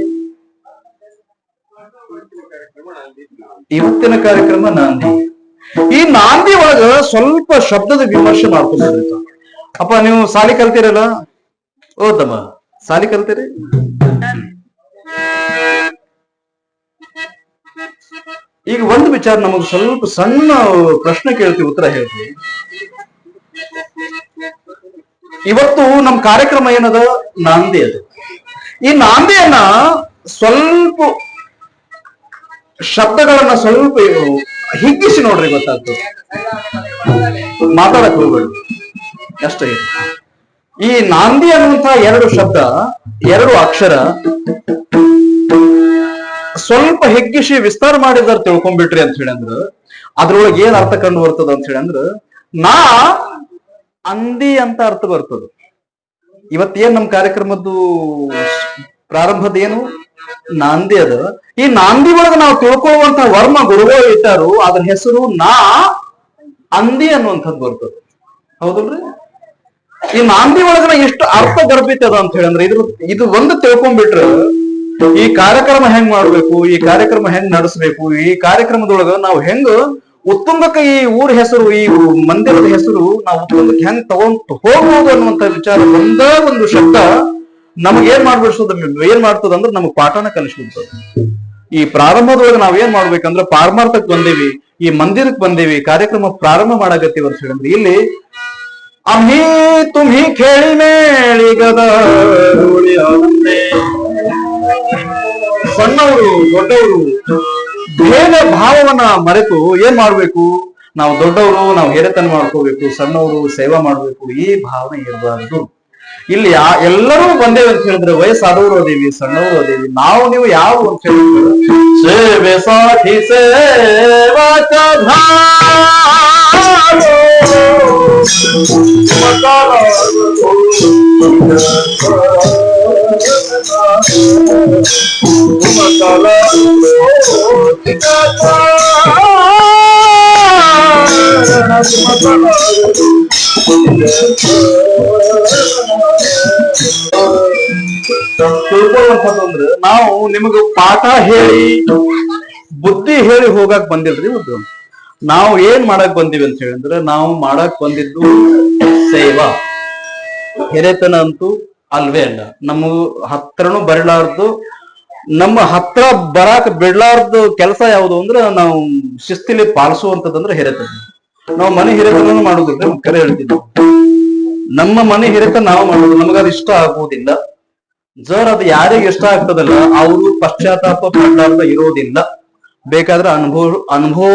ಇವತ್ತಿನ ಕಾರ್ಯಕ್ರಮ ನಾಂದಿ. ಈ ನಾಂದಿ ಒಳಗ ಸ್ವಲ್ಪ ಶಬ್ದದ ವಿಮರ್ಶೆ ಮಾಡ್ಕೊಂಡ್ರಿ ಅಪ್ಪ, ನೀವು ಸಾಲಿ ಕಲ್ತೀರಲ್ಲ? ಓ ತಮ್ಮ, ಸಾಲಿ ಕಲ್ತೀರಿ? ಈಗ ಒಂದು ವಿಚಾರ ನಮಗ್ ಸ್ವಲ್ಪ ಸಣ್ಣ ಪ್ರಶ್ನೆ ಕೇಳ್ತೀವಿ, ಉತ್ತರ ಹೇಳ್ತೀವಿ. ಇವತ್ತು ನಮ್ ಕಾರ್ಯಕ್ರಮ ಏನದ? ನಾಂದಿ ಅದು. ಈ ನಾಂದಿಯನ್ನ ಸ್ವಲ್ಪ ಶಬ್ದಗಳನ್ನ ಸ್ವಲ್ಪ ಹಿಗ್ಗಿಸಿ ನೋಡ್ರಿ ಗೊತ್ತಾಗ್ತದೆ. ಮಾತಾಡಕ್ ಹೋಗ್ಬೇಡಿ. ಅಷ್ಟೇ. ಈ ನಾಂದಿ ಅನ್ನುವಂತಹ ಎರಡು ಶಬ್ದ, ಎರಡು ಅಕ್ಷರ ಸ್ವಲ್ಪ ಹೆಗ್ಗಿಸಿ ವಿಸ್ತಾರ ಮಾಡಿದಾರ ತಿಳ್ಕೊಂಡ್ಬಿಟ್ರಿ ಅಂತ ಹೇಳಿ ಅಂದ್ರ ಅದ್ರೊಳಗೆ ಏನ್ ಅರ್ಥ ಕಂಡು ಬರ್ತದ ಅಂತ ಹೇಳಿ ಅಂದ್ರ ನಾ ಅಂದಿ ಅಂತ ಅರ್ಥ ಬರ್ತದ. ಇವತ್ತೇನ್ ನಮ್ ಕಾರ್ಯಕ್ರಮದ್ದು ಪ್ರಾರಂಭದ ಏನು? ನಾಂದಿ ಅದ. ಈ ನಾಂದಿ ಒಳಗ ನಾವು ತಿಳ್ಕೊಳ್ಳುವಂತ ವರ್ಮ ಗುರುಗಳು ಇಟ್ಟಾರು ಅದ್ರ ಹೆಸರು ನಾ ಅಂದಿ ಅನ್ನುವಂಥದ್ದು ಬರ್ತದೆ. ಹೌದಲ್ರಿ? ಈ ನಾಂದಿ ಒಳಗನ ಎಷ್ಟು ಅರ್ಥ ಗರ್ಭಿತ ಅದ ಅಂತ ಹೇಳಂದ್ರೆ ಇದ್ರ ಇದು ಒಂದು ತಿಳ್ಕೊಂಡ್ಬಿಟ್ರ ಈ ಕಾರ್ಯಕ್ರಮ ಹೆಂಗ್ ಮಾಡ್ಬೇಕು, ಈ ಕಾರ್ಯಕ್ರಮ ಹೆಂಗ್ ನಡೆಸ್ಬೇಕು, ಈ ಕಾರ್ಯಕ್ರಮದೊಳಗ ನಾವು ಹೆಂಗ್ ಉತ್ತುಂಗಕ್ಕೆ ಈ ಊರ ಹೆಸರು, ಈ ಮಂದಿರದ ಹೆಸರು ನಾವು ಉತ್ತುಂಗಕ್ಕೆ ಹೆಂಗ್ ತಗೊಂಡ್ ಹೋಗೋದು ಅನ್ನುವಂತ ವಿಚಾರ ಒಂದೇ ಒಂದು ಶಬ್ದ ನಮ್ಗೆ ಏನ್ ಮಾಡ್ಬಿಡ್ಸೋದು ಏನ್ ಮಾಡ್ತದ ಅಂದ್ರೆ ನಮ್ಗೆ ಪಾಠನ ಕಲಿಸ್ಬಿಡ್ತದ. ಈ ಪ್ರಾರಂಭದೊಳಗೆ ನಾವ್ ಏನ್ ಮಾಡ್ಬೇಕಂದ್ರೆ ಪಾರಮಾರ್ಥಕ್ ಬಂದೇವಿ, ಈ ಮಂದಿರಕ್ಕೆ ಬಂದೇವಿ, ಕಾರ್ಯಕ್ರಮ ಪ್ರಾರಂಭ ಮಾಡಾಕತ್ತೀವಿ ಅಂತ ಹೇಳಿದ್ರೆ ಇಲ್ಲಿ ಅಮಿ ತುಮಿ ಕೇಳಿ ಮೇಳಿಗದ ಸಣ್ಣವರು, ದೊಡ್ಡವರು ಭೇದ ಭಾವವನ್ನ ಮರೆತು ಏನ್ ಮಾಡ್ಬೇಕು? ನಾವು ದೊಡ್ಡವರು, ನಾವು ಹಿರಿತನ ಮಾಡ್ಕೋಬೇಕು, ಸಣ್ಣವರು ಸೇವಾ ಮಾಡ್ಬೇಕು, ಈ ಭಾವನೆ ಇರಬಾರದು. ಇಲ್ಲಿ ಯಾ, ಎಲ್ಲರೂ ಬಂದೇವೆ ಅಂತ ಹೇಳಿದ್ರೆ ವಯಸ್ಸಾದವರು ಅದೇವಿ, ಸಣ್ಣವರು ಅದೇವಿ, ನಾವು ನೀವು ಯಾವ ಅಂತ ಹೇಳಿದ್ರೆ ಸೇವೆ ಸಾಠಿ ಸೇವಕ ತಿಳ್ಕೊಳ್ಳುವಂಥದ್ದು ನಾವು ನಿಮಗ ಪಾಠ ಹೇಳಿ, ಬುದ್ಧಿ ಹೇಳಿ ಹೋಗಕ್ ಬಂದಿಲ್ರಿ ಒಂದು ನಾವು ಏನ್ ಮಾಡಕ್ ಬಂದಿವಿ ಅಂತ ಹೇಳಿದ್ರೆ ನಾವು ಮಾಡಕ್ ಬಂದಿದ್ದು ಸೇವಾ. ಹಿರೇತನ ಅಂತೂ ಅಲ್ವೇ ಅಲ್ಲ. ನಮ್ಮ ಹತ್ರನು ಬರಲಾರ್ದು, ನಮ್ಮ ಹತ್ರ ಬರಾಕ್ ಬಿಡ್ಲಾರ್ದು ಕೆಲಸ ಯಾವುದು ಅಂದ್ರೆ ನಾವು ಶಿಸ್ತಿಲಿ ಪಾಲಿಸುವಂತದಂದ್ರೆ ಹಿರೇತನ. ನಾವು ಮನೆ ಹಿರೇತನ ಮಾಡುದಿಲ್ಲ ಕರೆ ಹೇಳ್ತಿದ್ವಿ ನಮ್ಮ ಮನೆ ಹಿರೇತನ ನಾವು ಮಾಡೋದು ನಮಗದು ಇಷ್ಟ ಆಗುವುದಿಲ್ಲ. ಜರ್ ಅದು ಯಾರಿಗೆ ಇಷ್ಟ ಆಗ್ತದಲ್ಲ, ಅವರು ಪಶ್ಚಾತ್ತಾಪ ಪಡ್ಲಾರ್ದ ಇರೋದಿಲ್ಲ. ಬೇಕಾದ್ರೆ ಅನುಭವ ಅನುಭವ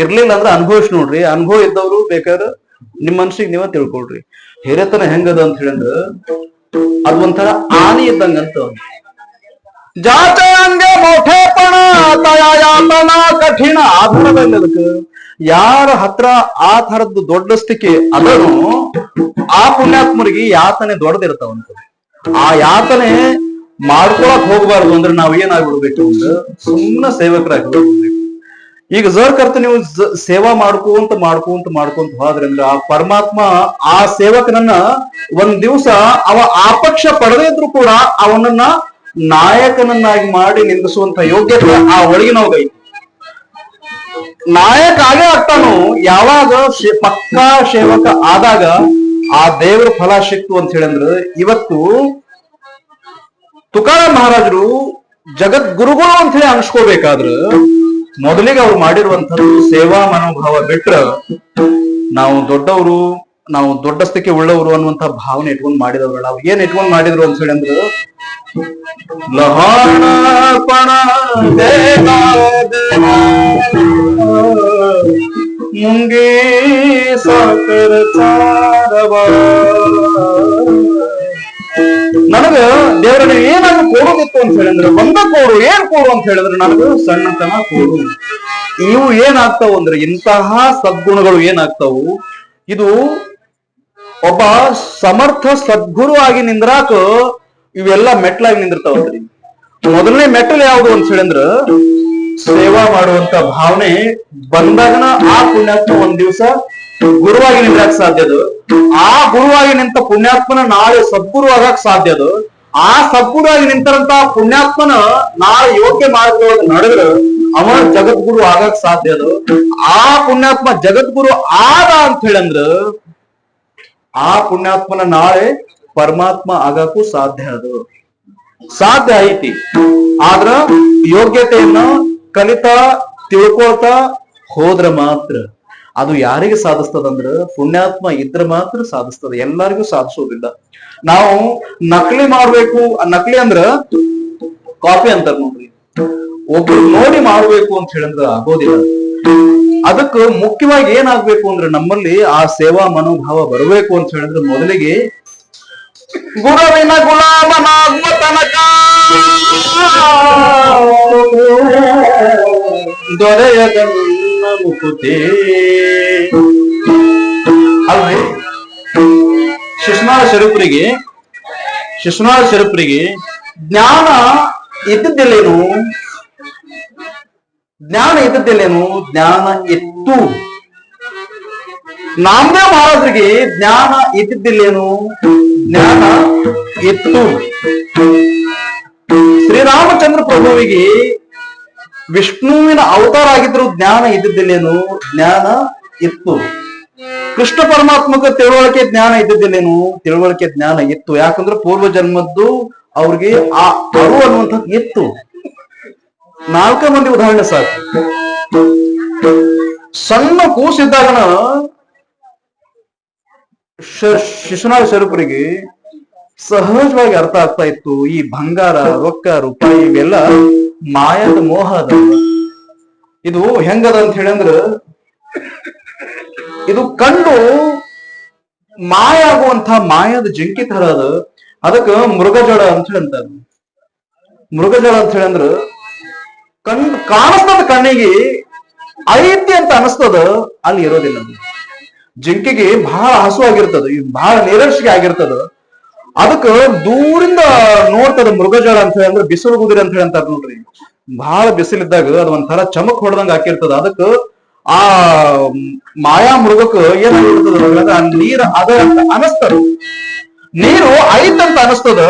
ಇರ್ಲಿಲ್ಲ ಅಂದ್ರೆ ಅನುಭವಿಸಿ ನೋಡ್ರಿ. ಅನುಭವ ಇದ್ದವರು ಬೇಕಾದ್ರೆ ನಿಮ್ ಮನ್ಸಿಗೆ ನೀವ ತಿಳ್ಕೊಳ್ರಿ. ಹಿರೇತನ ಹೆಂಗದ ಅಂತ ಹೇಳಿದ್ರ, ಅದು ಒಂಥರ ಆನಿ ಇದ್ದಂಗಂತ ಜಾತ ಹಂಗೆ ಮೋಠೇಪಣ ಕಠಿಣ ಆಧಾರದಲ್ಲಿ ಅದಕ್ಕೆ ಯಾರ ಹತ್ರ ಆ ತರದ್ದು ದೊಡ್ಡಸ್ತಿಕೆ ಅದನು, ಆ ಪುಣ್ಯಾತ್ಮರಿಗೆ ಯಾತನೆ ದೊಡ್ಡದಿರ್ತಾವಂತ. ಆ ಯಾತನೆ ಮಾಡ್ಕೊಳಕ್ ಹೋಗ್ಬಾರ್ದು ಅಂದ್ರೆ ನಾವ್ ಏನಾಗ್ಬಿಡ್ಬೇಕು ಅಂದ್ರೆ ಸುಮ್ಮನೆ ಸೇವಕರಾಗಿ ಈಗ ಜರ್ ಕರ್ತ ನೀವು ಸೇವಾ ಮಾಡ್ಕೊಂತ ಮಾಡ್ಕೊಂತ ಮಾಡ್ಕೊಂತ ಹೋದ್ರಿಂದ ಆ ಪರಮಾತ್ಮ ಆ ಸೇವಕನನ್ನ ಒಂದ್ ದಿವಸ ಅವ ಆಪಕ್ಷ ಪಡೆದೇ ಇದ್ರು ಕೂಡ ಅವನನ್ನ ನಾಯಕನನ್ನಾಗಿ ಮಾಡಿ ನಿಂದಿಸುವಂತ ಯೋಗ್ಯತೆ ಆ ಒಳಗಿನವಗೈತಿ ನಾಯಕ ಆಗೇ ಆಗ್ತಾನು, ಯಾವಾಗ ಪಕ್ಕಾ ಸೇವಕ ಆದಾಗ ಆ ದೇವರ ಫಲ ಸಿಕ್ತು ಅಂತ ಹೇಳಂದ್ರೆ, ಇವತ್ತು ತುಕಾರ ಮಹಾರಾಜರು ಜಗದ್ಗುರುಗಳು ಅಂತ ಹೇಳಿ ಅನ್ಸ್ಕೋಬೇಕಾದ್ರ, ಮೊದಲಿಗೆ ಅವ್ರು ಮಾಡಿರುವಂತದ್ದು ಸೇವಾ ಮನೋಭಾವ ಬಿಟ್ರ ನಾವು ದೊಡ್ಡವರು ನಾವು ದೊಡ್ಡಸ್ತಿಕೆ ಉಳ್ಳವರು ಅನ್ನುವಂತ ಭಾವನೆ ಇಟ್ಕೊಂಡು ಮಾಡಿದವರಲ್ಲ, ಅವ್ರು ಏನ್ ಇಟ್ಕೊಂಡು ಮಾಡಿದ್ರು ಅಂತ ಹೇಳಿ ಅಂದ್ರೆ? ಮುಂಗೆ ನನಗ ದೇವರ ನೀವು ಏನಾದ್ರು ಕೊಡೋದಿತ್ತು ಅಂತ ಹೇಳಿದ್ರೆ ಒಂದ ಕೊಡು, ಏನ್ ಕೊಡು ಅಂತ ಹೇಳಿದ್ರೆ ನನಗ ಸಣ್ಣತನ ಕೊಡು. ಇವು ಏನಾಗ್ತಾವ ಅಂದ್ರೆ ಇಂತಹ ಸದ್ಗುಣಗಳು ಏನಾಗ್ತಾವು? ಇದು ಒಬ್ಬ ಸಮರ್ಥ ಸದ್ಗುರು ಆಗಿ ನಿಂದ್ರಾಕ ಇವೆಲ್ಲ ಮೆಟ್ಲಾಗಿ ನಿಂದಿರ್ತಾವಲ್ರಿ ಮೊದಲನೇ ಮೆಟ್ಟಲ್ ಯಾವುದು ಅಂತ ಹೇಳಿದ್ರ, ಸೇವಾ ಮಾಡುವಂತ ಭಾವನೆ ಬಂದಾಗನ ಆ ಪುಣ್ಯಾತ್ಮ ಒಂದ್ ದಿವಸ ಗುರುವಾಗಿ ನಿಂದ್ರಾಕ್ ಸಾಧ್ಯದು ಆ ಗುರುವಾಗಿ ನಿಂತ ಪುಣ್ಯಾತ್ಮನ ನಾಳೆ ಸದ್ಗುರು ಆಗಕ್ ಸಾಧ್ಯದು ಆ ಸದ್ಗುರು ಆಗಿ ನಿಂತರಂತ ಪುಣ್ಯಾತ್ಮನ ನಾಳೆ ಯೋಗ್ಯ ಮಾರ್ಗದೊಳಗೆ ನಡೆದ್ರ ಅವನ ಜಗದ್ಗುರು ಆಗಕ್ ಸಾಧ್ಯದು ಆ ಪುಣ್ಯಾತ್ಮ ಜಗದ್ಗುರು ಆದ ಅಂತ ಹೇಳಂದ್ರ ಆ ಪುಣ್ಯಾತ್ಮನ ನಾಳೆ ಪರಮಾತ್ಮ ಆಗಕ್ಕೂ ಸಾಧ್ಯ ಅದು. ಸಾಧ್ಯ ಐತಿ. ಆದ್ರ ಯೋಗ್ಯತೆಯನ್ನ ಕಲಿತಾ, ತಿಳ್ಕೊಳ್ತಾ ಹೋದ್ರ ಮಾತ್ರ. ಅದು ಯಾರಿಗೆ ಸಾಧಿಸ್ತದಂದ್ರ ಪುಣ್ಯಾತ್ಮ ಇದ್ರ ಮಾತ್ರ ಸಾಧಿಸ್ತದ. ಎಲ್ಲರಿಗೂ ಸಾಧಿಸೋದಿಲ್ಲ. ನಾವು ನಕಲಿ ಮಾಡ್ಬೇಕು, ನಕಲಿ ಅಂದ್ರ ಕಾಪಿ ಅಂತಾರ ನೋಡ್ರಿ. ಒಬ್ರು ನೋಡಿ ಮಾಡ್ಬೇಕು ಅಂತ ಹೇಳಿದ್ರ ಆಗೋದಿಲ್ಲ. ಅದಕ್ಕ ಮುಖ್ಯವಾಗಿ ಏನಾಗ್ಬೇಕು ಅಂದ್ರೆ ನಮ್ಮಲ್ಲಿ ಆ ಸೇವಾ ಮನೋಭಾವ ಬರಬೇಕು ಅಂತ ಹೇಳಿದ್ರೆ ಮೊದಲಿಗೆ ಗುರುವಿನ ಗುಲಾಮನಾಗುವ ತನಕ ದೊರೆಯದ ನನ್ನ ಅಲ್ರಿ ಶಿಶುನಾಳ ಶರೂಪರಿಗೆ ಶಿಶುನಾಳ ಶರೂಪರಿಗೆ ಜ್ಞಾನ ಇದ್ದಿದ್ದಿಲ್ಲೇನು? ಜ್ಞಾನ ಇದ್ದದ್ದೇನೇನು? ಜ್ಞಾನ ಇತ್ತು. ನಾಮದೇವ್ ಮಹಾರಾಜರಿಗೆ ಜ್ಞಾನ ಇದ್ದಿದ್ದಿಲ್ಲೇನು ಜ್ಞಾನ ಇತ್ತು. ಶ್ರೀರಾಮಚಂದ್ರ ಪ್ರಭುವಿಗೆ ವಿಷ್ಣುವಿನ ಅವತಾರ ಆಗಿದ್ರು ಜ್ಞಾನ ಇದ್ದಿದ್ದಿಲ್ಲೇನು ಜ್ಞಾನ ಇತ್ತು. ಕೃಷ್ಣ ಪರಮಾತ್ಮಕ ತಿಳುವಳಿಕೆ ಜ್ಞಾನ ಇದ್ದಿದ್ದಿಲ್ಲೇನು ತಿಳುವಳಿಕೆ ಜ್ಞಾನ ಇತ್ತು. ಯಾಕಂದ್ರೆ ಪೂರ್ವ ಜನ್ಮದ್ದು ಅವ್ರಿಗೆ ಆ ಅರು ಅನ್ನುವಂಥದ್ದು ಇತ್ತು. ನಾಲ್ಕ ಮಂದಿ ಉದಾಹರಣೆ ಸಾಕು ಸಣ್ಣ ಕೂಸಿದ್ದಾಗನ ಶಿಶುನಾಳ ಸ್ವರೂಪರಿಗೆ ಸಹಜವಾಗಿ ಅರ್ಥ ಆಗ್ತಾ ಇತ್ತು, ಈ ಬಂಗಾರ, ರೊಕ್ಕ, ರೂಪಾಯಿ ಇವೆಲ್ಲ ಮಾಯದ ಮೋಹ ಅದ ಇದು ಹೆಂಗದ ಅಂತ ಹೇಳಿ ಅಂದ್ರ, ಇದು ಕಣ್ಣು ಮಾಯ ಆಗುವಂತ ಮಾಯದ ಜಿಂಕಿ ತರ ಅದ. ಅದಕ್ಕ ಮೃಗಜಳ ಅಂತ ಹೇಳಿ ಮೃಗಜಳ ಅಂತ ಹೇಳಿ ಅಂದ್ರ ಕಣ್ ಕಾಣಿಸ್ತದ ಕಣ್ಣಿಗೆ ಐತಿ ಅಂತ ಅನಿಸ್ತದ, ಅಲ್ಲಿ ಇರೋದಿಲ್ಲ. ಜಿಂಕೆಗೆ ಬಹಳ ಹಸು ಆಗಿರ್ತದ ಬಹಳ ನಿರಕ್ಷಿಗೆ ಆಗಿರ್ತದ. ಅದಕ್ಕ ದೂರಿಂದ ನೋಡ್ತದ ಮೃಗಜಳ ಅಂತ ಹೇಳಿ ಅಂದ್ರೆ ಬಿಸಿಲು ಗುದಿರಿ ಅಂತ ಹೇಳಿ ಅಂತಾರ ನೋಡ್ರಿ. ಬಹಳ ಬಿಸಿಲಿದ್ದಾಗ ಅದ ಒಂಥರ ಚಮಕ್ ಹೊಡೆದಂಗ ಹಾಕಿರ್ತದ. ಅದಕ್ಕ ಆ ಮಾಯಾ ಮೃಗಕ್ಕ ಏನಾಗಿರ್ತದ ನೀರ್ ಅದ ಅಂತ ಅನಸ್ತದ. ನೀರು ಐತಂತ ಅನಸ್ತದ.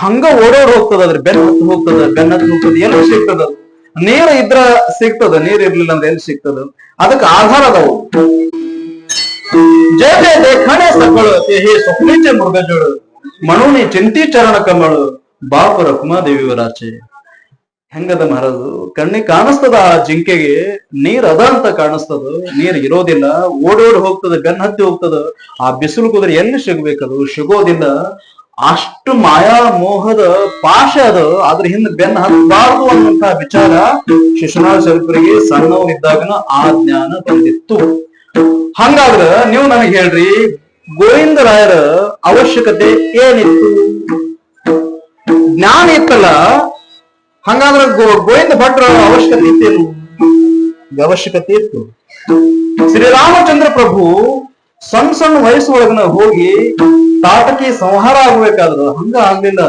ಹಂಗ ಓಡೋಡ್ ಹೋಗ್ತದ ಅದ್ರ ಬೆನ್ನ ಹತ್ತು ಹೋಗ್ತದ, ಬೆನ್ನ ಹೋಗ್ತದ, ಎಲ್ಲಿ ಸಿಗ್ತದ? ನೀರ ಇದ್ರ ಸಿಗ್ತದ, ನೀರ್ ಇರ್ಲಿಲ್ಲ ಅಂದ್ರೆ ಎಲ್ಲಿ ಸಿಗ್ತದ? ಅದಕ್ಕೆ ಆಧಾರ ಅದಾವು. ಜಯ ಸಕಳು, ಹೇ ಮೃಗಜೋಳು ಮಣುನಿ ಚಿಂತಿ ಚರಣ ಕಮಳ, ಬಾಪ ರಕುಮಾದೇವಿವರಾಚೆ ಹೆಂಗದ ಮಹಾರಾಜು? ಕಣ್ಣಿ ಕಾಣಿಸ್ತದ ಆ ಜಿಂಕೆಗೆ, ನೀರ್ ಅದ ಅಂತ ಕಾಣಿಸ್ತದ. ನೀರ್ ಇರೋದಿಲ್ಲ, ಓಡೋಡ್ ಹೋಗ್ತದ ಬೆನ್ ಹತ್ತಿ ಹೋಗ್ತದ. ಆ ಬಿಸಿಲು ಕುದುರೆ ಎಲ್ಲಿ ಸಿಗ್ಬೇಕದು? ಸಿಗೋದಿಲ್ಲ. ಅಷ್ಟು ಮಾಯಾ ಮೋಹದ ಪಾಶ ಅದು. ಅದ್ರ ಹಿಂದೆ ಬೆನ್ನ ಹತ್ತಬಾರದು ಅನ್ನುವಂತಹ ವಿಚಾರ ಶಿಶುನಾಳ ಶರೀಫರಿಗೆ ಸಣ್ಣವನಿದ್ದಾಗನ ಆ ಜ್ಞಾನ ಬಂದಿತ್ತು. ಹಂಗಾದ್ರ ನೀವು ನನಗೆ ಹೇಳ್ರಿ ಗೋವಿಂದರಾಯರ ಅವಶ್ಯಕತೆ ಏನಿತ್ತು? ಜ್ಞಾನ ಇತ್ತಲ್ಲ, ಹಂಗಾದ್ರ ಗೋವಿಂದ ಭಟ್ರ ಅವಶ್ಯಕತೆ ಇತ್ತೇನು? ಅವಶ್ಯಕತೆ ಇತ್ತು. ಶ್ರೀರಾಮಚಂದ್ರ ಪ್ರಭು ಸಣ್ಣ ಸಣ್ಣ ವಯಸ್ಸೊಳಗನ ಹೋಗಿ ತಾಟಕಿ ಸಂಹಾರ ಆಗ್ಬೇಕಾದ್ರು ಹಂಗ ಆಗ್ಲಿಲ್ಲ.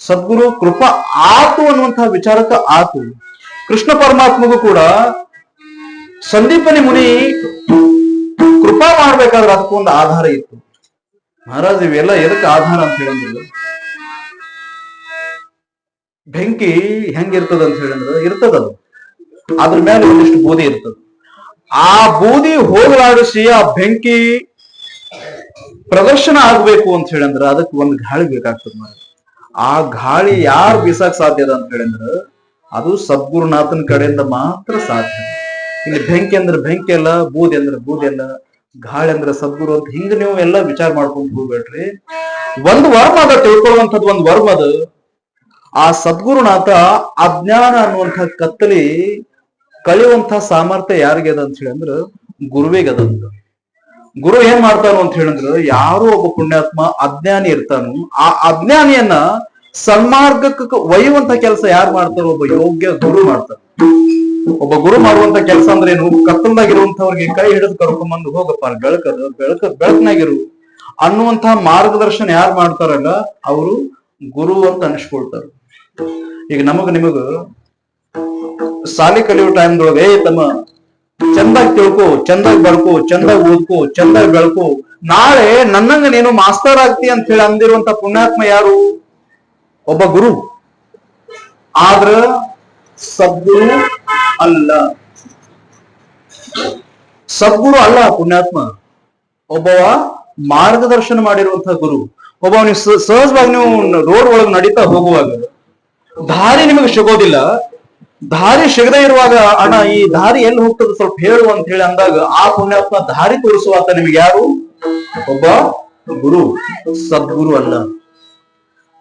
ಸದ್ಗುರು ಕೃಪಾ ಆತು ಅನ್ನುವಂತಹ ವಿಚಾರಕ್ಕ ಆತು. ಕೃಷ್ಣ ಪರಮಾತ್ಮಗೂ ಕೂಡ ಸಂದೀಪನಿ ಮುನಿ ಕೃಪಾ ಮಾಡ್ಬೇಕಾದ್ರೆ ಅದಕ್ಕೊಂದು ಆಧಾರ ಇತ್ತು. ಮಹಾರಾಜ್, ಇವೆಲ್ಲ ಎದಕ್ಕೆ ಆಧಾರ ಅಂತ ಹೇಳಿದ್ರು? ಬೆಂಕಿ ಹೆಂಗಿರ್ತದ ಅಂತ ಹೇಳಿದ್ರೆ? ಇರ್ತದದು. ಅದ್ರ ಮೇಲೆ ಒಂದಿಷ್ಟು ಬೋಧಿ ಇರ್ತದ. ಆ ಬೂದಿ ಹೋಗಲಾಡಿಸಿ ಆ ಬೆಂಕಿ ಪ್ರದರ್ಶನ ಆಗ್ಬೇಕು ಅಂತ ಹೇಳಂದ್ರ ಅದಕ್ಕೆ ಒಂದು ಗಾಳಿ ಬೇಕಾಗ್ತದ ಮಾರ ಆ ಗಾಳಿ ಯಾರು ಬೀಸಕ್ ಸಾಧ್ಯ ಅದ ಅಂತ ಹೇಳಿದ್ರ ಅದು ಸದ್ಗುರುನಾಥನ ಕಡೆಯಿಂದ ಮಾತ್ರ ಸಾಧ್ಯ. ಇಲ್ಲಿ ಬೆಂಕಿ ಅಂದ್ರೆ ಬೆಂಕಿ ಅಲ್ಲ, ಬೂದಿ ಅಂದ್ರೆ ಬೂದಿ ಅಲ್ಲ, ಗಾಳಿ ಅಂದ್ರೆ ಸದ್ಗುರು ಅಂತ ಹಿಂಗ ನೀವು ಎಲ್ಲ ವಿಚಾರ ಮಾಡ್ಕೊಂಡು ಹೋಗ್ಬೇಡ್ರಿ. ಒಂದು ವರ್ಮ ಅದ ತಿಳ್ಕೊಳ್ಳುವಂಥದ್ದು ಒಂದು ವರ್ಮ ಅದು. ಆ ಸದ್ಗುರುನಾಥ ಅಜ್ಞಾನ ಅನ್ನುವಂಥ ಕತ್ತಲಿ ಕಳೆಯುವಂತ ಸಾಮರ್ಥ್ಯ ಯಾರಿಗೆ ಅದ ಅಂತ ಹೇಳಿ ಅಂದ್ರ ಗುರುವಿಗೆ ಗುರು ಏನ್ ಮಾಡ್ತಾನು ಅಂತ ಹೇಳಿದ್ರ ಯಾರು ಒಬ್ಬ ಪುಣ್ಯಾತ್ಮ ಅಜ್ಞಾನಿ ಇರ್ತಾನು ಆ ಅಜ್ಞಾನಿಯನ್ನ ಸನ್ಮಾರ್ಗಕ್ಕೆ ಒಯ್ಯುವಂತ ಕೆಲಸ ಯಾರು ಮಾಡ್ತಾರೋ ಒಬ್ಬ ಯೋಗ್ಯ ಗುರು ಮಾಡ್ತಾರ ಒಬ್ಬ ಗುರು ಮಾಡುವಂತ ಕೆಲಸ ಅಂದ್ರೆ ಏನು? ಕತ್ತಲ್ದಾಗಿರುವಂತವ್ರಿಗೆ ಕೈ ಹಿಡಿದು ಕರ್ಕೊಂಬಂದು ಹೋಗಪ್ಪ ಬೆಳಕದ, ಬೆಳಕ, ಬೆಳಕನಾಗಿರು ಅನ್ನುವಂತ ಮಾರ್ಗದರ್ಶನ ಯಾರು ಮಾಡ್ತಾರಲ್ಲ ಅವರು ಗುರು ಅಂತ ಅನಿಸ್ಕೊಳ್ತಾರ. ಈಗ ನಮಗ ನಿಮಗ ಸಾಲಿ ಕಲಿಯೋ ಟೈಮ್ದೊಳಗೆ ಏ ತಮ್ಮ ಚಂದಾಗಿ ತಿಳ್ಕೊ, ಚಂದಾಗಿ ಬರ್ಕೋ, ಚಂದಾಗಿ ಓದ್ಕೋ, ಚಂದಾಗಿ ಬೆಳ್ಕೊ, ನಾಳೆ ನನ್ನಂಗ ನೀನು ಮಾಸ್ತರ್ ಆಗ್ತಿ ಅಂತ ಹೇಳಿ ಅಂದಿರುವಂತ ಪುಣ್ಯಾತ್ಮ ಯಾರು? ಒಬ್ಬ ಗುರು. ಆದ್ರ ಸದ್ಗುರು ಅಲ್ಲ. ಸದ್ಗುರು ಅಲ್ಲ ಪುಣ್ಯಾತ್ಮ. ಒಬ್ಬವ ಮಾರ್ಗದರ್ಶನ ಮಾಡಿರುವಂತಹ ಗುರು. ಒಬ್ಬ ನೀವು ಸಹಜವಾಗಿ ನೀವು ರೋಡ್ ಒಳಗೆ ನಡೀತಾ ಹೋಗುವಾಗ ದಾರಿ ನಿಮಗೆ ಸಿಗೋದಿಲ್ಲ. ದಾರಿ ಸಿಗದೆ ಇರುವಾಗ, ಅಣ್ಣ, ಈ ದಾರಿ ಎಲ್ಲಿ ಹೋಗ್ತದೆ ಸ್ವಲ್ಪ ಹೇಳು ಅಂತ ಹೇಳಿ ಅಂದಾಗ, ಆ ಪುಣ್ಯಾತ್ಮ ದಾರಿ ತೋರಿಸುವಾತ ನಿಮ್ಗೆ ಯಾರು? ಒಬ್ಬ ಗುರು, ಸದ್ಗುರು ಅಲ್ಲ.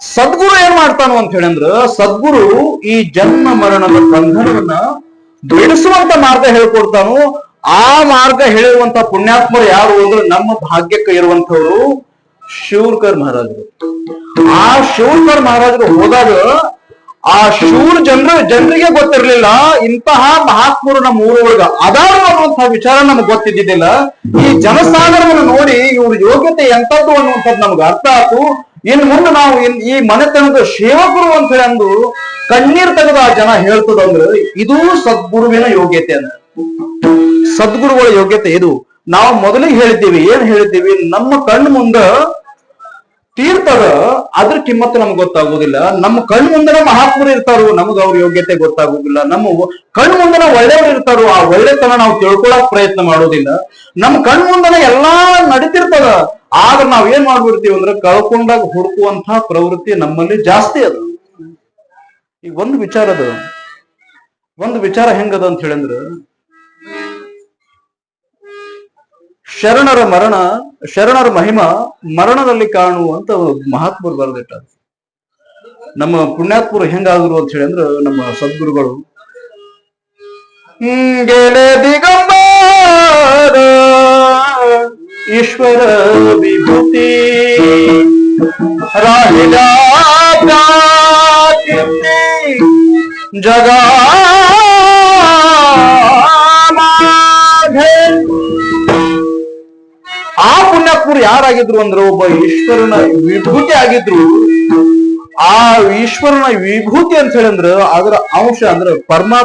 ಸದ್ಗುರು ಏನ್ ಮಾಡ್ತಾನು ಅಂತ ಹೇಳಿದ್ರ ಸದ್ಗುರು ಈ ಜನ್ಮ ಮರಣದ ಬಂಧನವನ್ನ ಬಿಡಿಸುವಂತ ಮಾರ್ಗ ಹೇಳ್ಕೊಡ್ತಾನು, ಆ ಮಾರ್ಗ ಹೇಳಿರುವಂತ ಪುಣ್ಯಾತ್ಮರು ಯಾರು ಅಂದ್ರೆ ನಮ್ಮ ಭಾಗ್ಯಕ್ಕೆ ಇರುವಂತವ್ರು ಶಿವರ್ಕರ್ ಮಹಾರಾಜರು. ಆ ಶಿವರ್ಕರ್ ಮಹಾರಾಜರು ಹೋದಾಗ ಆ ಶೂರ್ ಜನರ, ಜನರಿಗೆ ಗೊತ್ತಿರ್ಲಿಲ್ಲ, ಇಂತಹ ಮಹಾತ್ಮರು ನಮ್ಮ ಊರೊಳಗ ಅದಾರು ಅನ್ನುವಂತಹ ವಿಚಾರ ನಮ್ಗೆ ಗೊತ್ತಿದ್ದಿದ್ದಿಲ್ಲ. ಈ ಜನಸಾಗರವನ್ನು ನೋಡಿ ಇವ್ರ ಯೋಗ್ಯತೆ ಎಂತದ್ದು ಅನ್ನುವಂಥದ್ದು ನಮ್ಗೆ ಅರ್ಥ ಆಯ್ತು. ಇನ್ ಮುಂದೆ ನಾವು ಈ ಮನೆತನದ ಸೇವಕರು ಅಂತ ಹೇಳಿ ಅಂದು ಕಣ್ಣೀರ್ ತೆಗೆದು ಆ ಜನ ಹೇಳ್ತದಂದ್ರೆ ಇದು ಸದ್ಗುರುವಿನ ಯೋಗ್ಯತೆ ಅಂತ. ಸದ್ಗುರುಗಳ ಯೋಗ್ಯತೆ ಇದು. ನಾವು ಮೊದಲಿಗೆ ಹೇಳಿದ್ದೀವಿ, ಏನ್ ಹೇಳಿದ್ದೀವಿ? ನಮ್ಮ ಕಣ್ಣು ಮುಂದ ತೀರ್ಥದ ಅದ್ರ ಕಿಮ್ಮತ್ತು ನಮ್ಗೆ ಗೊತ್ತಾಗೋದಿಲ್ಲ. ನಮ್ಮ ಕಣ್ಣು ಮುಂದನ ಮಹಾತ್ಮರು ಇರ್ತಾರೋ, ನಮಗ ಅವ್ರ ಯೋಗ್ಯತೆ ಗೊತ್ತಾಗೋದಿಲ್ಲ. ನಮ್ಮ ಕಣ್ಣ ಮುಂದನ ಒಳ್ಳೆಯವರು ಇರ್ತಾರೋ, ಆ ಒಳ್ಳೆತನ ನಾವು ತಿಳ್ಕೊಳಕ್ ಪ್ರಯತ್ನ ಮಾಡೋದಿಲ್ಲ. ನಮ್ಮ ಕಣ್ಣು ಮುಂದನ ಎಲ್ಲಾ ನಡೀತಿರ್ತದ. ಆದ್ರೆ ನಾವ್ ಏನ್ ಮಾಡ್ಬಿಡ್ತೀವಿ ಅಂದ್ರೆ ಕಳ್ಕೊಂಡಾಗ ಹುಡುಕುವಂತಹ ಪ್ರವೃತ್ತಿ ನಮ್ಮಲ್ಲಿ ಜಾಸ್ತಿ ಅದ. ಈಗ ಒಂದು ವಿಚಾರ ಅದ. ಒಂದು ವಿಚಾರ ಹೆಂಗದ ಅಂತ ಹೇಳಿದ್ರ, ಶರಣರ ಮರಣ ಶರಣರ ಮಹಿಮ ಮರಣದಲ್ಲಿ ಕಾಣುವಂತ ಮಹಾತ್ಮರು ಬರೆದಿಟ್ಟ ನಮ್ಮ ಪುಣ್ಯಾತ್ಮರು ಹೆಂಗಾದ್ರು ಅಂತ ಹೇಳಿ ಅಂದ್ರೆ ನಮ್ಮ ಸದ್ಗುರುಗಳು ದಿಗಂಬರ, ಈಶ್ವರ ವಿಭೂತಿ ರಾಜ ಜಗಾ ಪುಣ್ಯಾತ್ಮರು ಯಾರಾಗಿದ್ರು ಅಂದ್ರೆ ಒಬ್ಬ ಈಶ್ವರನ ವಿಭೂತಿ ಆಗಿದ್ರು. ಆ ಈಶ್ವರನ ವಿಭೂತಿ ಅಂತ ಹೇಳಂದ್ರ ಅದರ ಅಂಶ ಅಂದ್ರೆ ಪರಮಾತ್ಮ